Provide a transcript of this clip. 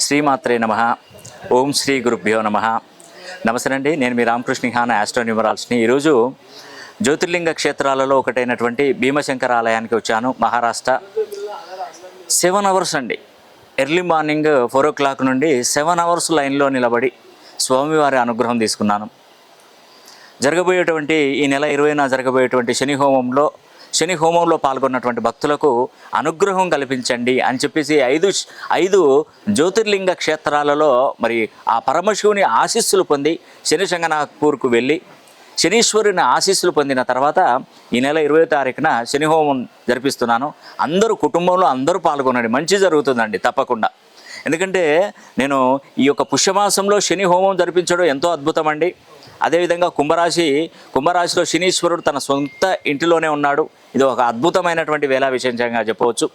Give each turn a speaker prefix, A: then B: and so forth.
A: శ్రీమాత్రే నమ. ఓం శ్రీ గురుభ్యో నమ. నమస్తే అండి నేను మీ రామకృష్ణ హాన ఆస్ట్రో న్యూమరాల్స్ని ఈరోజు జ్యోతిర్లింగ క్షేత్రాలలో ఒకటైనటువంటి భీమశంకర ఆలయానికి వచ్చాను. మహారాష్ట్ర. సెవెన్ అవర్స్ అండి. Early morning four o'clock నుండి సెవెన్ అవర్స్ లైన్లో నిలబడి స్వామివారి అనుగ్రహం తీసుకున్నాను. జరగబోయేటువంటి ఈ నెల ఇరవైన జరగబోయేటువంటి శని హోమంలో శని హోమంలో పాల్గొన్నటువంటి భక్తులకు అనుగ్రహం కల్పించండి అని చెప్పేసి ఐదు ఐదు జ్యోతిర్లింగ క్షేత్రాలలో మరి ఆ పరమశివుని ఆశీస్సులు పొంది శని శంగనాగ్పూర్కు వెళ్ళి శనీశ్వరుని ఆశీస్సులు పొందిన తర్వాత ఈ నెల ఇరవై తారీఖున శని హోమం జరిపిస్తున్నాను. అందరూ కుటుంబంలో అందరూ పాల్గొనండి. మంచి జరుగుతుందండి తప్పకుండా. ఎందుకంటే నేను ఈ యొక్క పుష్యమాసంలో శని హోమం జరిపించడం ఎంతో అద్భుతం అండి అదేవిధంగా కుంభరాశి కుంభరాశిలో శనీశ్వరుడు తన సొంత ఇంటిలోనే ఉన్నాడు. ఇది ఒక అద్భుతమైనటువంటి వేళా విశేషంగా చెప్పవచ్చు.